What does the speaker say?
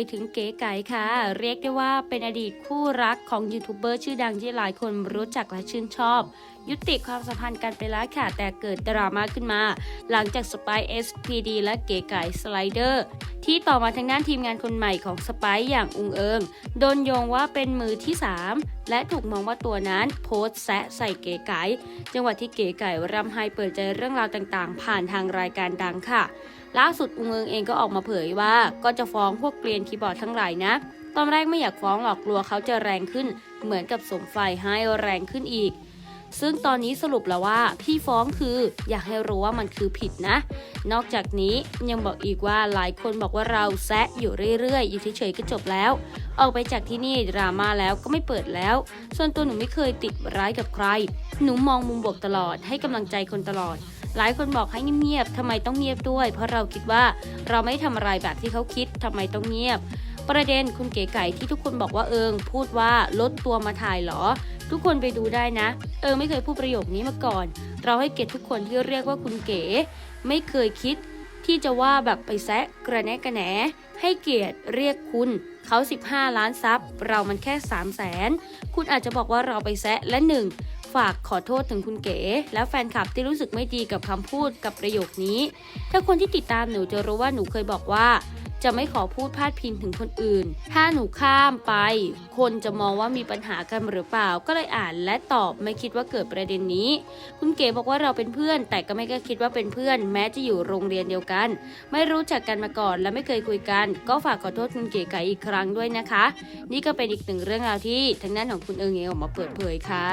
ยถึงเก๋ไก๋ค่ะ เรียกได้ว่าเป็นอดีตคู่รักของยูทูบเบอร์ชื่อดังที่หลายคนรู้จักและชื่นชอบยุติความสัมพันธ์กันไปแล้วค่ะ แต่เกิดดราม่าขึ้นมา หลังจากสไปเอสพีดีและเก๋ไก๋สไลเดอร์ที่ต่อมาทางด้านทีมงานคนใหม่ของสไปอย่างอุงเอิง โดนโยงว่าเป็นมือที่ 3 และถูกมองว่าตัวนั้นโพสต์แซะใส่เก๋ไก๋จังหวะที่เก๋ไก๋รำไห้เปิดใจเรื่องราวต่างๆ ผ่านทางรายการดังค่ะ ล่าสุดอุงเอิงเองก็ออกมาเผยว่าก็จะฟ้องพวกเกลียนคีย์บอร์ดทั้งหลายนะตอนแรกไม่อยากฟ้องหรอกกลัวเขาจะแรงขึ้น เหมือนกับสมไฟให้แรงขึ้นอีก ซึ่งตอนนี้สรุปแล้วว่าพี่ฟ้องคืออยากให้รู้ว่ามันคือผิดนะ นอกจากนี้ยังบอกอีกว่าหลายคนบอกว่าเราแซะอยู่เรื่อยๆ อยู่เฉยๆก็จบแล้ว ออกไปจากที่นี่ดราม่าแล้วก็ไม่เปิดแล้ว ส่วนตัวหนูไม่เคยติดร้ายกับใคร หนูมองมุมบวกตลอดให้กำลังใจคนตลอดหลายคนบอกให้เงียบๆทำไมต้องเงียบด้วย เพราะเราคิดว่าเราไม่ทำอะไรแบบที่เขาคิด ทำไมต้องเงียบ ประเด็นคุณเก๋ไก่ที่ทุกคนบอกว่าเอิง พูดว่าลดตัวมาถ่ายหรอ ทุกคนไปดูได้นะ เอิงไม่เคยพูดประโยคนี้มาก่อน เราให้เกียรติทุกคนที่เรียกว่าคุณเก๋ ไม่เคยคิด ที่จะว่าแบบไปแซะกระแนะกระแหน ให้เกียรติเรียกคุณ เขา 15 ล้านซับเรามันแค่ 3 0 0แสนคุณอาจจะบอกว่าเราไปแซะและหนึ่งฝากขอโทษถึงคุณเก๋ และแฟนคลับที่รู้สึกไม่ดีกับคำพูดกับประโยคนี้ ถ้าคนที่ติดตามหนูจะรู้ว่าหนูเคยบอกว่า จะไม่ขอพูดพาดพิงถึงคนอื่น ถ้าหนูข้ามไป คนจะมองว่ามีปัญหากันหรือเปล่า ก็เลยอ่านและตอบไม่คิดว่าเกิดประเด็นนี้ คุณเก๋บอกว่าเราเป็นเพื่อน แต่ก็ไม่กล้คิดว่าเป็นเพื่อน แม้จะอยู่โรงเรียนเดียวกัน ไม่รู้จักกันมาก่อนและไม่เคยคุยกัน ก็ฝากขอโทษคุณเก๋ไก่อีกครั้งด้วยนะคะ นี่ก็เป็นอีกหนึ่งเรื่องราวที่ทางด้านของคุณเอิงเองออกมาเปิดเผยค่ะ